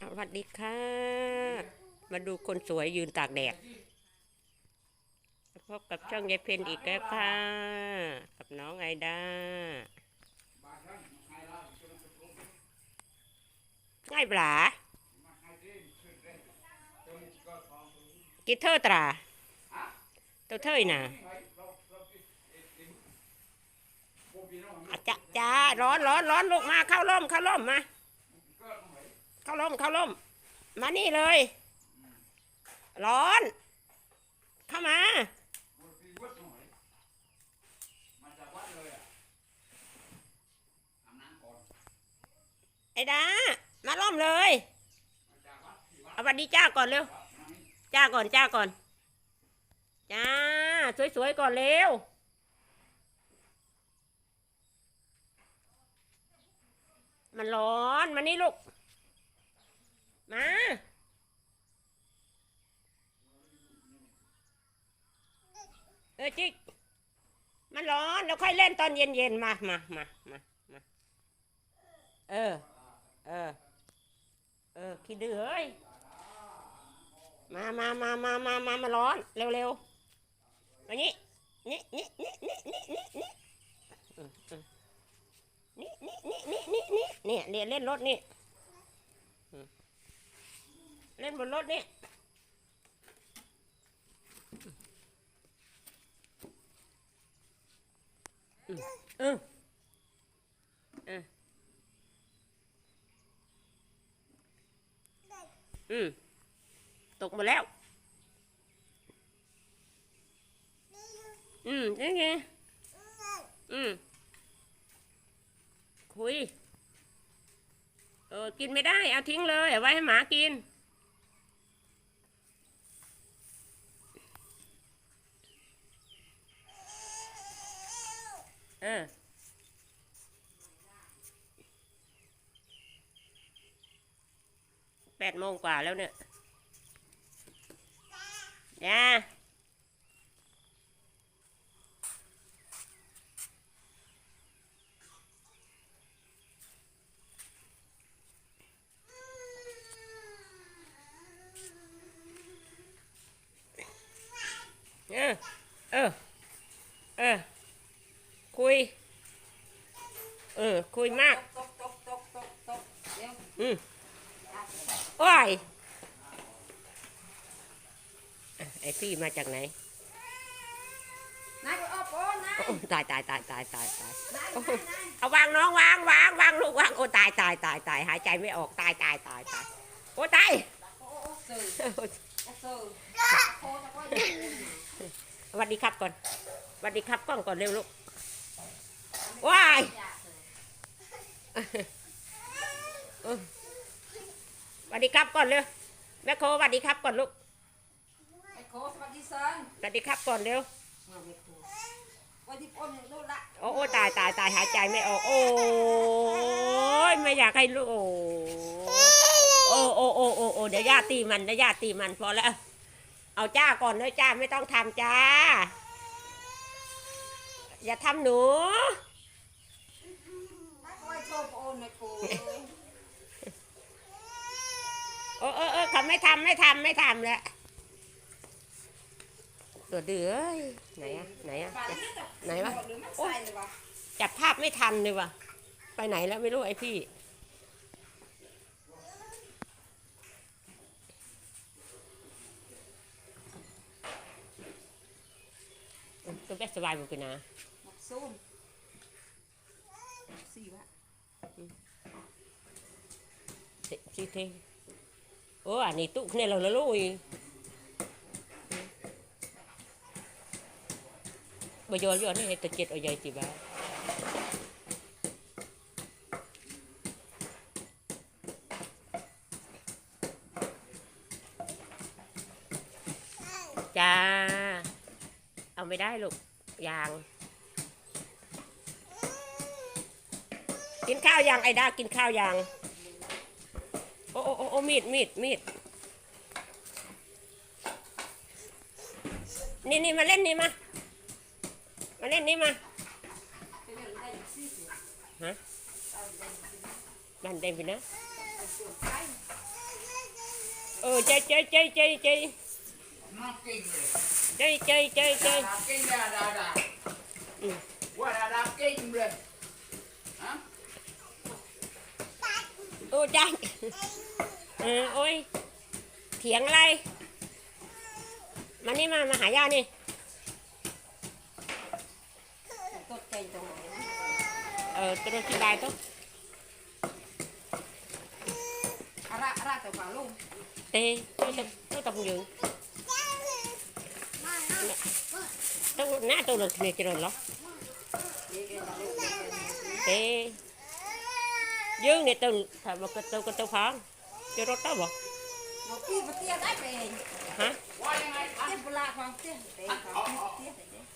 สวัสดีค่ะ มาดูคนสวยยืนตากแดด พบกับช่องยายเพนอีกแล้วค่ะ กับน้องไอดาง่ายปลากิเทอร์ตราตัวเทยน่ะอาจะจ้าร้อนร้อนร้อนลูกมาเข้าร่มเข้าร่มมา เข้าร่มเข้าร่ม มานี่เลย ร้อน เข้ามาไอ้ดา มาร่มเลยเอาวัสดีจ้าก่อนเร็ว จ้าก่อนจ้าก่อน จ้า สวยๆก่อนเร็ว มันร้อน มานี่ลูก มาเออจิกมันร้อนแล้วค่อยเล่นตอนเย็นๆมามามามามาเออ เออ เออขี้ดื้อเอ้ยมามามามามามามาร้อน เร็วๆมานี่นี่นี่นี่นี่นี่นี่นี่นี่นี่นี่นี่นี่นี่เนี่ยเรียนเล่นรถนี่ เล่นบนรถนี่อืมเออเอออืมตกมาแล้ว อืมยังไงอืมคุย เออ กินไม่ได้ เอาทิ้งเลย เอาไว้ให้หมากิน เออแปดโมงกว่าแล้วเนี่ยจ้าเออเออเออ คุย เออ คุยมากตกตกตกตกตกเดี๋ยวอืมโอ้ยอะไอพี่มาจากไหนนายไปเอาโป้นายโอ้ตายตายตายตายตายตายนายโอ้นายนายเอาวางน้องวางวางวางลูกวางโอ้ตายตายตายตายหายใจไม่ออกตายตายตายตายโอ้ตายโอ้โอ้สื่อโอ้สื่อโอ้ตะก้อยสวัสดีครับก่อนสวัสดีครับกล้องก่อนเร็วลูก ว้ายเออสวัสดีครับก่อนเร็วแม่โคสวัสดีครับก่อนลูกไอ้โคสวัสดีเซินสวัสดีครับก่อนเร็วมาไม่โควันที่ป้นดูละโอ้โอ้ตายตายตายหายใจไม่ออกโอ้ยไม่อยากให้ลูกโอ้โอ้โอ้โอ้โอ้โอ้เดี๋ยวย่าตีมันเดี๋ยวย่าตีมันพอแล้วเอาจ้าก่อนเลยจ้าไม่ต้องทำจ้า อย่าทำหนูนายก็ไว้โอ้เออเออเขาไม่ทำไม่ทำไม่ทำแล้วตัวเดือยไหนอะไหนอะไหนวะหรือมันใส่เลยจับภาพไม่ทันเลยวะไปไหนแล้วไม่รู้ไอพี่ก็แบบสบายหมดกันนะซูมสี่วะ สิเทโอ้อันนี้ตุ๊กเนี่ยเราละลุยบยอยอนี่ให้ตะเจ็ดเอาใหญ่จีบ้าจ้า เอาไม่ได้ลูกยาง กินข้าวยังไอ้ดากินข้าวยัง โอ้โอ้โอ้โอ้มีดมีดมีดนี่นี่มาเล่นนี่มา มาเล่นนี่มาเป็นอย่างไรสี่สิฮะดันเต็มไปนะไป ừ chơi chơi chơi chơi chơi nó kinh rồi chơi chơi chơi chơi đà kinh đà đà đà Ừ. ôi cha ừ, ôi thiện lai mà đi mà mà hải ra đi ตดใจตรงไหนนะ ờ tôi đâu xin bài tốt อาระอาระแต่ฝั่งลุง tê tôi tập tôi tập dừng tôi nãy tôi được này rồi đó เดี๋ยวเดี๋ยวลุง tê dương này tôi phải một cái tôi cái tôi phán cho nó tao bỏ หมดที่มาเตี้ยได้ไปเอง hả ว่ายังไงเตี้ยโบราณความเตี้ยเตี้ยความเตี้ ยเตี้ย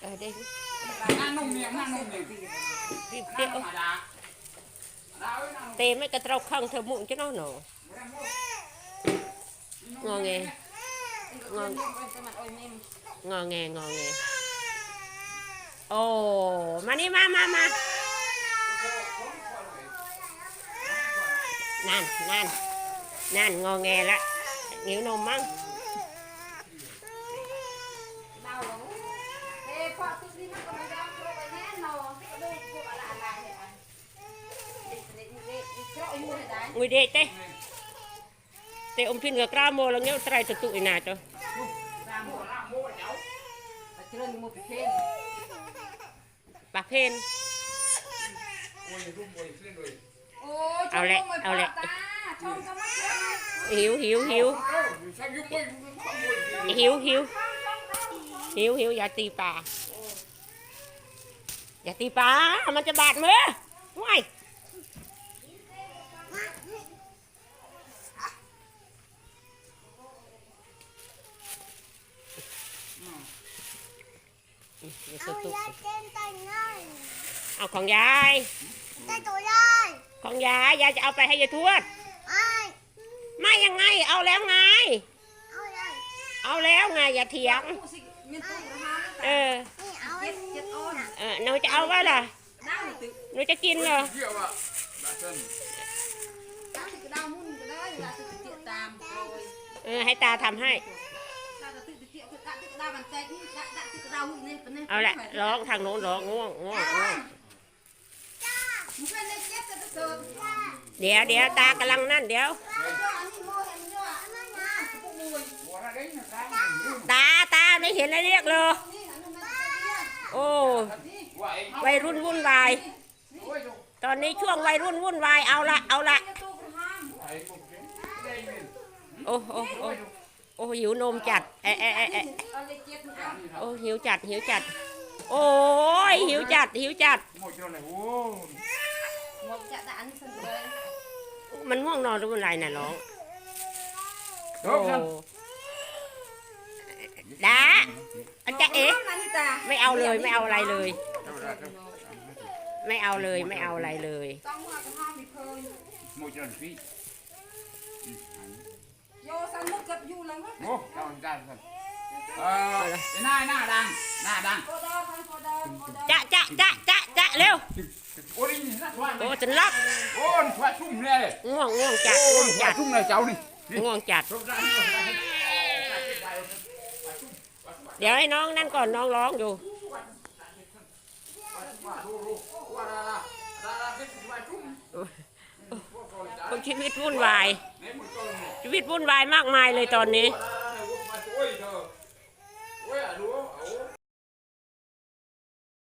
ờ đây นั่งนุ่มเมียงนั่งนุ่มเมียง đi นั่ง tê ธรรมดาดาเอ้ยนั่ง tê mấy cái trâu không thơ mụn cho nó nổ ngon nghe เงินเงินไปสมัครโอ้ยมิม ngon nghe ngon nghe ồ mà đi mà mà mà nan nan nan ngon nghe lắm nhiều nôm măng ดาวหลงเอ้พอทุกทีมันก็ไม่ยอมโทรไปแน่นอนก็ดูพวกอะไรอะไรเนี่ยอันเด็กเด็กเด็ก เจ้าอยู่ไหนได้ người đi tê tê ông pin ngược ra mồ là nhau trai tụi tụi nào cho ตามหัวนั่งโม่เจ้าเจริญมุกเพน bà phen โอ้ยรุ่มโอ้ยเล่นเลยโอ้ยเอาแหละชมเอาแหละตาชมก็ไม่เชื่อ hiếu hiếu hiếu เอ้าอยู่สักยุบไปขโมย hiếu hiếu hiếu hiếu dạ tì bà dạ tì bà mà cho bạn mưa ngoài Dạ, tụi tụi. เอาของยาย ของยายยายจะเอาไปให้ยายทวด ไม่ยังไง เอาแล้วไง เอาแล้วไงอย่าเถียงผู้สิมีตู้นะฮะเออเจ็ดเจ็ดอ้อนเออหนูจะเอาไว้ล่ะดาวตึกหนูจะกินเหรอเกี่ยวอะแบบนั้นดาวตึกดาวมุ่นก็ได้ดาวตึกเจียตามโอ้ยเออ ให้ตาทำให้ดาวตึกเจียตึกดาวตึกดาวมันใจนี่ดาวดาวตึกดาวหุ่นนี่เป็นนี่เอาละร้องทางโน้นร้องง่วงง่วงง่วงมึง เดี๋ยวเดี๋ยวตากำลังนั่นเดี๋ยว ตาตาไม่เห็นอะไรเรียกเลยโอ้วัยรุ่นวุ่นวาย ตอนนี้ช่วงวัยรุ่นวุ่นวายเอาละเอาละโอ้โอ้โอ้โอ้หิวนมจัดเอะเอะเอะเอะเอาเลยเจ็ดนะโอ้หิวจัดหิวจัด โอ้ยหิวจัดหิวจัดห มดเลยโอ้หมดจะด่านสันเลยมันง่วงนอนหรือมันอะไรน่ะร้องจบกันดาอาจารย์เอ๊ะนาฬิตาไม่เอาเลยไม่เอาอะไรเลย ไม่เอาเลยไม่เอาอะไรเลยต้องมากระห้ามมีเพลิงหมดเลยพี่โยสันมุกกับยูแล้วมั้งโอ้เจ้าได้ครับ เออหน้าหน้าดังหน้าดังโคดอพันโคดอโคดอจะจะจะจะจะเร็วโอ้ยนี่นะว่าโอ้จนล็อกโอ้ยว่าชุ่มเลยง่วงง่วงจัดโอ้ง่วยงว่าจัดชุ่มเลยเจ้านี่ง่วงจัดเดี๋ยวให้น้องนั่นก่อนน้องร้องอยู่ชีวิตวุ่นวาย ชีวิตวุ่นวายมากมายเลยตอนนี้ Hãy 喂，阿龙，阿龙。